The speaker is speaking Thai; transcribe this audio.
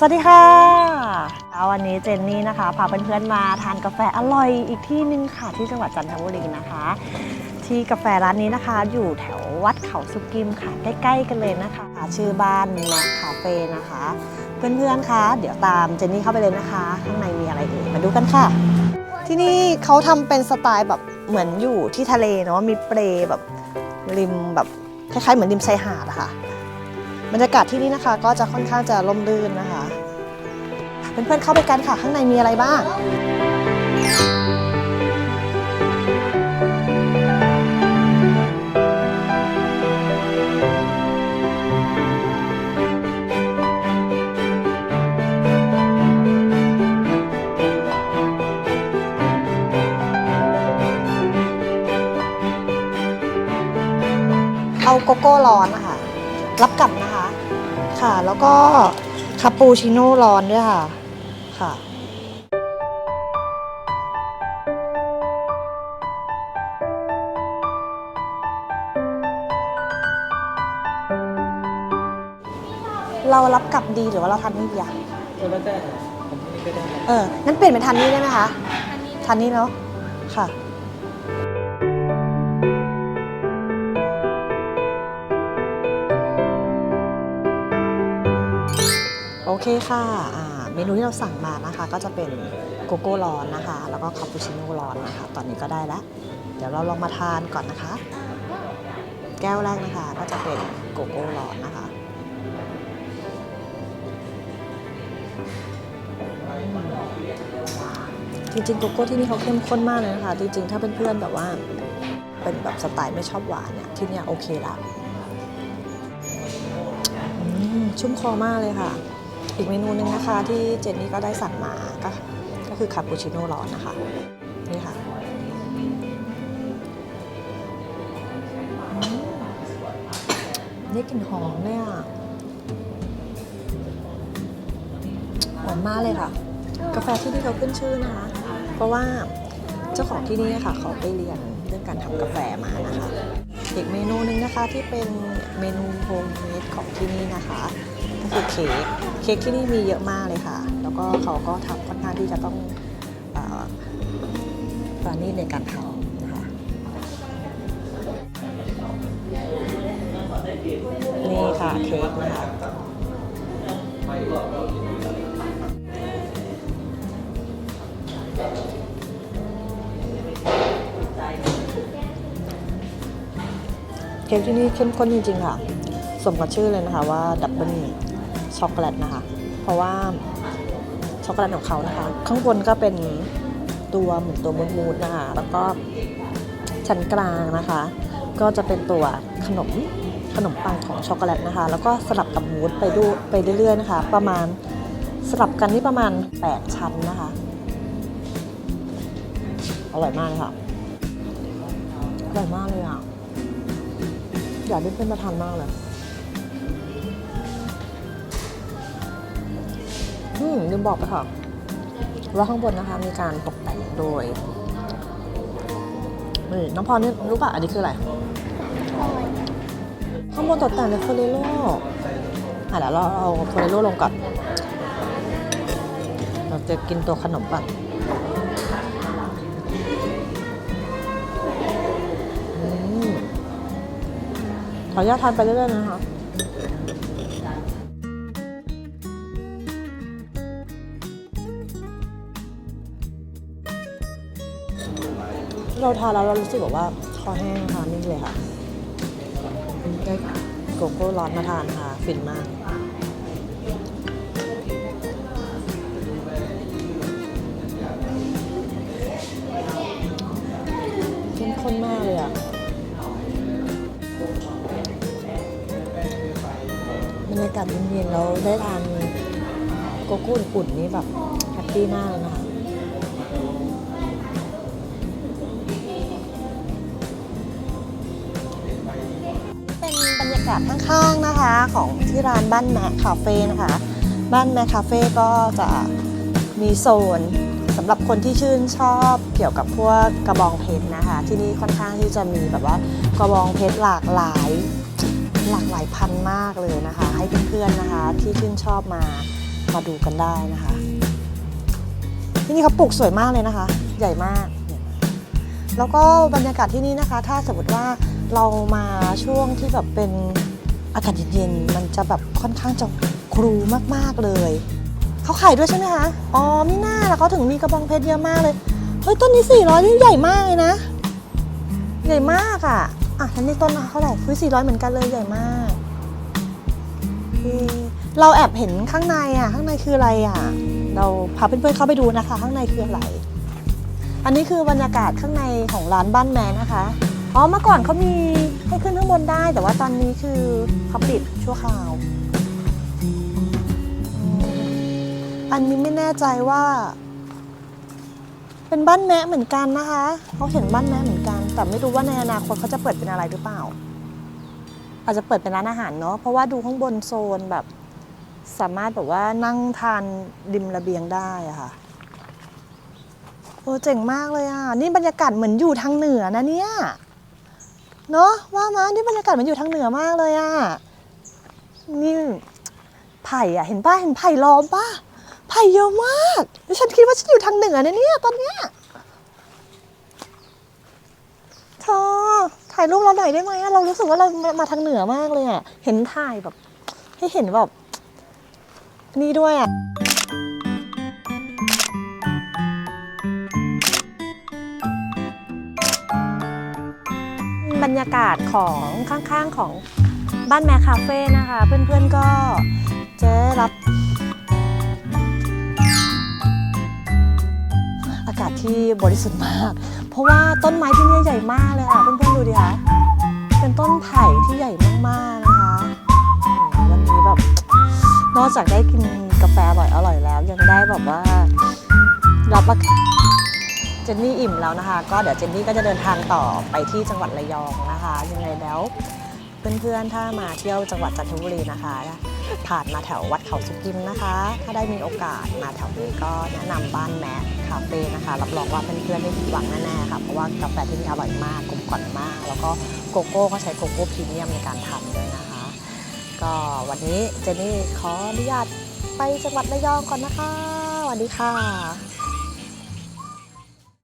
สวัสดีค่ะวันนี้เจนนี่นะคะพาเพื่อนๆมาทานกาแฟอร่อยอีกที่หนึ่งค่ะที่จังหวัดจันทบุรีนะคะ ที่กาแฟร้านนี้นะคะ อยู่แถววัดเขาสุกิมค่ะ ใกล้ๆกันเลยนะคะ ชื่อบ้านแมคคาเฟ่นะคะ เพื่อนๆคะเดี๋ยวตามเจนนี่เข้าไปเลยนะคะ ข้างในมีอะไรเอ่ยมาดูกันค่ะ ที่นี่เขาทำเป็นสไตล์แบบเหมือนอยู่ที่ทะเลเนาะมีเปลแบบริมแบบคล้ายๆเหมือนริมชายหาดอะค่ะ บรรยากาศที่นี่นะคะ ก็จะค่อนข้างจะร่มรื่นนะคะเพื่อนๆเข้าไปกันค่ะข้างในมีอะไรบ้างเอาโกโก้ร้อนนะคะ รับกลับนะ คะค่ะ แล้วก็คาปูชิโน่ร้อนด้วยค่ะ ค่ะเรารับกลับดีหรือว่าเราทานนี่ดีอะก็แล้วแต่ผมนี่ก็ได้ครับเออ งั้นเปลี่ยนเป็นทานนี่ได้ไหมคะ ทานนี่เนาะ ค่ะ เคค่ะเมนูที่เราสั่งมานะคะ ก็จะเป็นโกโก้ร้อนนะคะ แล้วก็คาปูชิโน่ร้อนนะคะ ตอนนี้ก็ได้แล้ว เดี๋ยวเราลองมาทานก่อนนะคะ แก้วแรกนะคะ ก็จะเป็นโกโก้ร้อนนะคะจริงๆโกโก้ที่นี่เขาเข้มข้นมากเลยนะคะ จริงๆ ถ้าเป็นเพื่อนๆแบบว่า เป็นแบบสไตล์ไม่ชอบหวานเนี่ยที่เนี่ยโอเคละชุ่มคอมากเลยค่ะ อีกเมนูหนึงนะคะ ที่เจนนี่ก็ได้สั่งมาก็ก็คือคาปูชิโน่ร้อนนะคะนี่ค่ะอืมนี่กลิ่นหอมเนี่ยหอมมากเลยค่ะ กาแฟที่นี่เขาขึ้นชื่อนะคะ เพราะว่าเจ้าของที่นี่ค่ะเขาไปเรียนเรื่องการทำกาแฟมานะคะ อีกเมนูหนึ่งนะคะที่เป็นเมนูโฮมเมดของที่นี่นะคะ คือเค้กเค้กที่นี่มีเยอะมากเลยค่ะ แล้วก็เขาก็ทำค่อนข้างที่จะต้องปราณีตในการทำนะคะนี่ค่ะเค้กนะคะเค้กที่นี่เข้มข้นจริงๆค่ะ สมกับชื่อเลยนะคะว่าดับเบิล ช็อกโกแลตนะคะ เพราะว่าช็อกโกแลตของเขานะคะ ข้างบนก็เป็นตัวเหมือนตัวมูนๆนะคะ แล้วก็ชั้นกลางนะคะ ก็จะเป็นตัวขนมขนมปังของช็อกโกแลตนะคะ แล้วก็สลับกับมูสไปดูไปเรื่อยๆนะคะ ประมาณสลับกันที่ประมาณ 8 ชั้นนะคะ อร่อยมากเลยค่ะอร่อยมากเลยอะอยากได้เพื่อนมาทานมากเลย อืมลืมบอกไปค่ะ ว่าข้างบนนะคะ มีการตกแต่งโดยนี่น้องพรนี่รู้ป่ะอันนี้คืออะไร ข้างบนตกแต่งด้วยโคเรโลอะเดี๋ยวเราเอาโคเรโลลงก่อนเราจะกินตัวขนมก่อนอืมขออนุญาตทานไปเรื่อยๆนะคะ เราทานแล้วเรารู้สึกแบบว่าคอแห้งทานนี่เลยค่ะได้โกโก้ร้อนมาทานค่ะฟินมากเข้มข้นมากเลยอะบรรยากาศเย็นๆแล้วได้ทานโกโก้อุ่นๆนี่แบบแฮปปี้มากเลยนะคะ บข้างๆนะคะของที่ร้านบ้านแมคคาเฟ่นะคะ บ้านแมคคาเฟ่ก็จะมีโซนสำหรับคนที่ชื่นชอบเกี่ยวกับพวกกระบองเพชรนะคะ ที่นี่ค่อนข้างที่จะมีแบบว่ากระบองเพชรหลากหลาย หลากหลายพันมากเลยนะคะ ให้เพื่อนๆนะคะที่ชื่นชอบมามาดูกันได้นะคะ ที่นี่เขาปลูกสวยมากเลยนะคะ ใหญ่มาก แล้วก็บรรยากาศที่นี่นะคะ ถ้าสมมติว่าเรามาช่วงที่แบบเป็น อากาศเย็นๆมันจะแบบค่อนข้างจะครูมากๆเลยเขาขายด้วยใช่ไหมคะอ๋อมิน่าแล้วเขาถึงมีกระบองเพชรเยอะมากเลยเฮ้ยต้นนี้400นี่ใหญ่มากเลยนะ ใหญ่มากอะอะทันนี้ต้นเท่าไหร่คุย400เหมือนกันเลยใหญ่มากเราแอบเห็นข้างในอะ ข้างในคืออะไรอะ เราพาเพื่อนๆเข้าไปดูนะคะ ข้างในคืออะไร อันนี้คือบรรยากาศข้างในของร้านบ้านแมนนะคะ อ๋อเมื่อก่อนเขามี้นได้แต่ว่าตอนนี้คือเขาปิดชั่วคราว อันนี้ไม่แน่ใจว่า เป็นบ้านแมะเหมือนกันนะคะเขาเห็นบ้านแมะเหมือนกัน แต่ไม่รู้ว่าในอนาคตเขาจะเปิดเป็นอะไรหรือเปล่า อาจจะเปิดเป็นร้านอาหารเนาะเพราะว่าดูข้างบนโซนแบบ สามารถแบบว่านั่งทานริมระเบียงได้อะค่ะโอ้เจ๋งมากเลยอะ นี่บรรยากาศเหมือนอยู่ทางเหนือนะเนี่ย เนอะว่ามานี่บรรยากาศมือนอยู่ทางเหนือมากเลยอะนี่ไผ่อะเห็นป้าเห็นไผ่ล้อมป้าไผ่เยอะมากแล้วฉันคิดว่าฉันอยู่ทางเหนือนะเนี่ยตอนเนี้ยเธอถ่ายรูปเราหน่อยได้ไหมเรารู้สึกว่าเรามาทางเหนือมากเลยอะเห็นถ่ายแบบ ให้เห็นแบบ นี่ด้วยอะ รรยากาศของข้างๆของบ้านแม่คาเฟ่นะคะ เพื่อนๆก็จะรับอากาศที่บริสุทธิ์มาก เพราะว่าต้นไม้ที่นี่ใหญ่มากเลยค่ะเพื่อนๆดูดิคะเป็นต้นไผ่ที่ใหญ่มากๆนะคะวันนี้แบบนอกจากได้กินกาแฟอร่อยอร่อยๆแล้ว ยังได้แบบว่ารับประเจนนี่อิ่มแล้วนะคะ ก็เดี๋ยวเจนนี่ก็จะเดินทางต่อไปที่จังหวัดระยองนะคะยังไงแล้วเพื่อนๆถ้ามาเที่ยวจังหวัดจันทบุรีนะคะ ผ่านมาแถววัดเขาสุกิมนะคะ ถ้าได้มีโอกาสมาแถวนี้ก็แนะนำบ้านแมทคาเฟ่นะคะ รับรองว่าเพื่อนๆไม่ผิดหวังแน่ๆค่ะเพราะว่ากาแฟที่นี่อร่อยมากกลมกล่อมมาก แล้วก็โกโก้ก็ใช้โกโก้พรีเมียมในการทำด้วยนะคะ ก็วันนี้เจนนี่ขออนุญาตไปจังหวัดระยองก่อนนะคะสวัสดีค่ะ